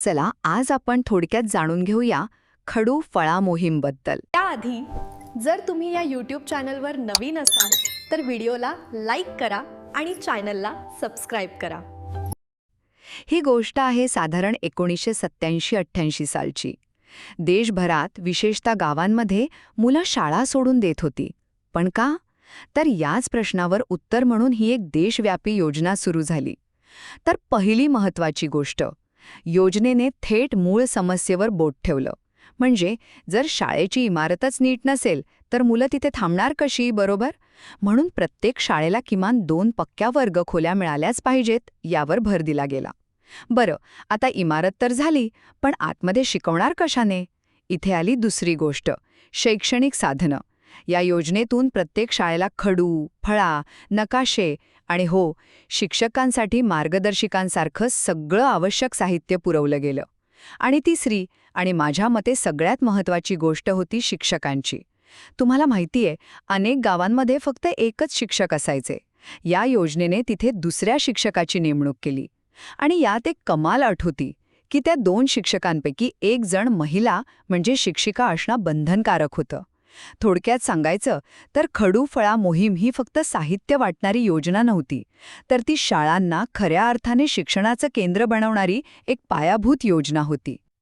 चला आज आपण थोडक्यात जाणून घेऊया खडू फळा मोहीमबद्दल त्याआधी जर तुम्ही या यूट्यूब चॅनलवर नवीन असाल तर व्हिडिओला लाईक करा आणि चॅनलला सबस्क्राईब करा. ही गोष्ट आहे साधारण एकोणीसशे सत्याऐंशी अठ्ठ्याऐंशी सालची. देशभरात विशेषतः गावांमध्ये मुलं शाळा सोडून देत होती. पण का? तर याच प्रश्नावर उत्तर म्हणून ही एक देशव्यापी योजना सुरू झाली. तर पहिली महत्वाची गोष्ट योजनेने थेट मूळ समस्येवर बोट ठेवलं. म्हणजे जर शाळेची इमारतच नीट नसेल तर मुलं तिथे थांबणार कशी बरोबर? म्हणून प्रत्येक शाळेला किमान दोन पक्क्या वर्ग खोल्या मिळाल्याच पाहिजेत यावर भर दिला गेला. बरं आता इमारत तर झाली पण आतमध्ये शिकवणार कशाने? इथे आली दुसरी गोष्ट शैक्षणिक साधनं. या योजनेतून प्रत्येक शाळेला खडू फळा नकाशे आणि हो शिक्षकांसाठी मार्गदर्शिकांसारखं सगळं आवश्यक साहित्य पुरवलं गेलं. आणि तिसरी आणि माझ्या मते सगळ्यात महत्त्वाची गोष्ट होती शिक्षकांची. तुम्हाला माहितीये अनेक गावांमध्ये फक्त एकच शिक्षक असायचे. या योजनेने तिथे दुसऱ्या शिक्षकाची नेमणूक केली. आणि यात एक कमाल अट होती की त्या दोन शिक्षकांपैकी एक जण महिला म्हणजे शिक्षिका असणं बंधनकारक होतं. थोडक्यात सांगायचं तर खडू फळा मोहीम ही फक्त साहित्य वाटणारी योजना नव्हती तर ती शाळांना खऱ्या अर्थाने शिक्षणाचं केंद्र बनवणारी एक पायाभूत योजना होती.